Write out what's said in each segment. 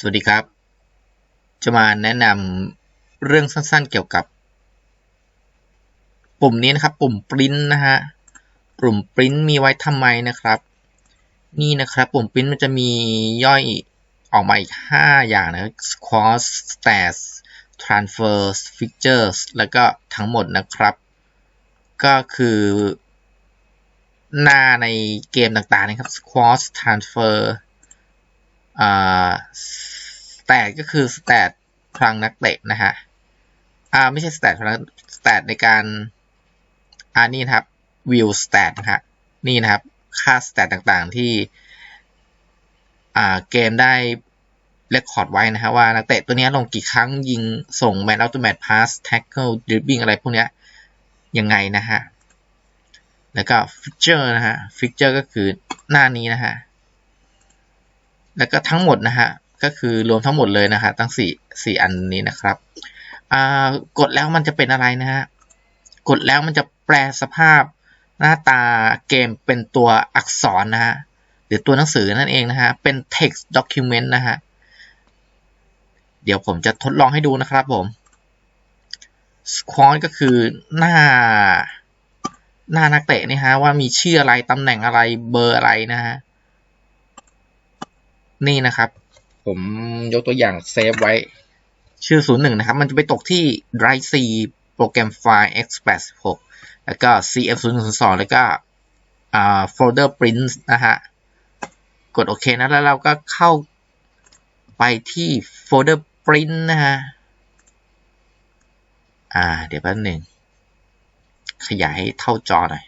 สวัสดีครับ จะมาแนะนำเรื่องสั้นๆเกี่ยวกับ ปุ่มนี้นะครับ ปุ่มปริ้นนะฮะ ปุ่มปริ้นมีไว้ทำไมนะครับ นี่นะครับ ปุ่มปริ้นมันจะมีย่อยออกมาอีก 5 อย่างนะ squash stats transfers features แล้วก็ทั้งหมดนะครับ ก็คือ หน้าในเกมต่างๆนะครับ squash transfer อ่าสแตทก็คือสแตทพลังนักเตะนะฮะอ่าไม่ใช่สแตทพลังสแตทในการอ่านี่นะครับวิวสแตทนะฮะนี่นะครับค่าสแตทต่างๆที่อ่าเกมได้เรคคอร์ดไว้นะฮะว่านักเตะตัวนี้ลงกี่ครั้งยิงส่งแมตต์อัลติเมทพาสแท็กเกิลดริบบิ้งอะไรพวกนี้ยังไงนะฮะ แล้วก็ฟิกเจอร์นะฮะฟิกเจอร์ก็คือหน้านี้นะฮะ แล้วก็ทั้งหมดนะฮะก็คือรวมทั้งหมดเลยนะฮะทั้งสี่สี่อันนี้นะครับกดแล้วมันจะเป็นอะไรนะฮะกดแล้วมันจะแปลสภาพหน้าตาเกมเป็นตัวอักษรนะฮะหรือตัวหนังสือนั่นเองนะฮะเป็น text document นะฮะเดี๋ยวผมจะทดลองให้ดูนะครับผม squad ก็คือหน้า หน้านักเตะนี่ฮะว่ามีชื่ออะไรตำแหน่งอะไรเบอร์อะไรนะฮะ นี่นะครับ ผมยกตัวอย่างเซฟไว้ ชื่อ 01 นะครับ มันจะไปตกที่ Drive C โปรแกรมไฟล์ x86 แล้วก็ cf0102 แล้วก็อ่า folder print นะฮะ กดโอเคนะ แล้วเราก็เข้าไปที่ folder print นะฮะ อ่า เดี๋ยวแป๊บหนึ่ง ขยายให้เท่าจอหน่อย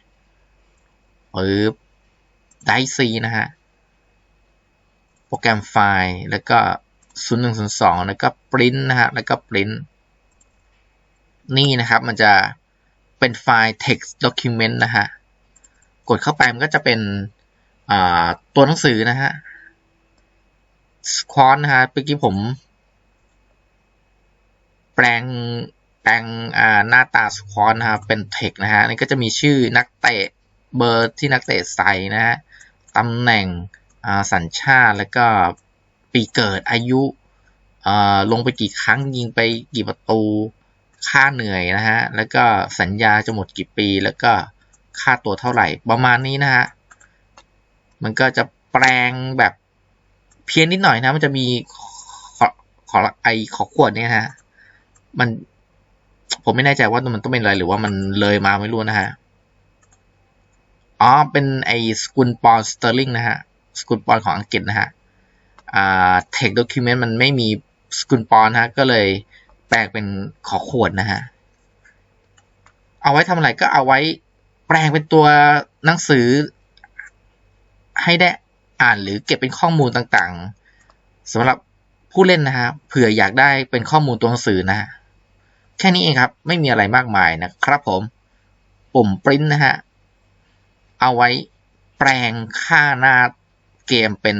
ปึ๊บ Drive C นะฮะ โปรแกรมไฟล์ แล้วก็ 0102 แล้วก็ print นะฮะ แล้วก็ print นี่นะครับ มันจะเป็นไฟล์ text document นะฮะ กดเข้าไปมันก็จะเป็นตัวหนังสือนะฮะสควอนนะฮะเมื่อกี้ผม แปลงแปลงหน้าตาสควอนนะครับเป็น text นะฮะนี่ก็จะมีชื่อนักเตะเบอร์ที่นักเตะใส่นะฮะตำแหน่ง สัญชาติแล้วก็ปีเกิดอายุลงไปกี่ครั้งยิงไปกี่ประตู ค่าเหนื่อยนะฮะ แล้วก็สัญญาจะหมดกี่ปี แล้วก็ค่าตัวเท่าไหร่ประมาณนี้นะฮะ มันก็จะแปลงแบบเพี้ยนนิดหน่อยนะ มันจะมีขอขอไอขอขวดเนี่ยฮะ มันผมไม่แน่ใจว่ามันต้องเป็นอะไรหรือว่ามันเลยมาไม่รู้นะฮะ อ๋อ เป็นไอสกุลปอนสเตอร์ลิงนะฮะ สกุลปอนของอังกฤษนะฮะอ่า text document มันไม่มีสกุลปอนฮะก็เลยแปลงเป็นขอขวดนะฮะเอาไว้ทำอะไรก็เอาไว้แปลงเป็นตัวหนังสือ ให้ได้อ่านหรือเก็บเป็นข้อมูลต่างๆสำหรับผู้เล่นนะฮะเผื่ออยากได้เป็นข้อมูลตัวหนังสือนะฮะแค่นี้เองครับไม่มีอะไรมากมายนะครับผม ปุ่มปริ้นนะฮะเอาไว้แปลงค่าหน้า เกมเป็น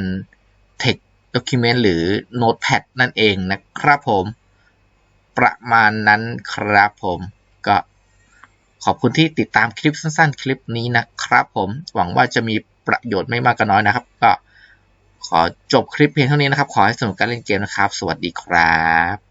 text document หรือ notepad นั่นเองนะครับผม ประมาณนั้นครับผมก็ขอบคุณที่ติดตามคลิปสั้นๆ คลิปนี้นะครับผมหวังว่าจะมีประโยชน์ไม่มากก็น้อยนะครับ ก็ขอจบคลิปเพียงเท่านี้นะครับ ขอให้สนุกการเล่นเกมนะครับ สวัสดีครับ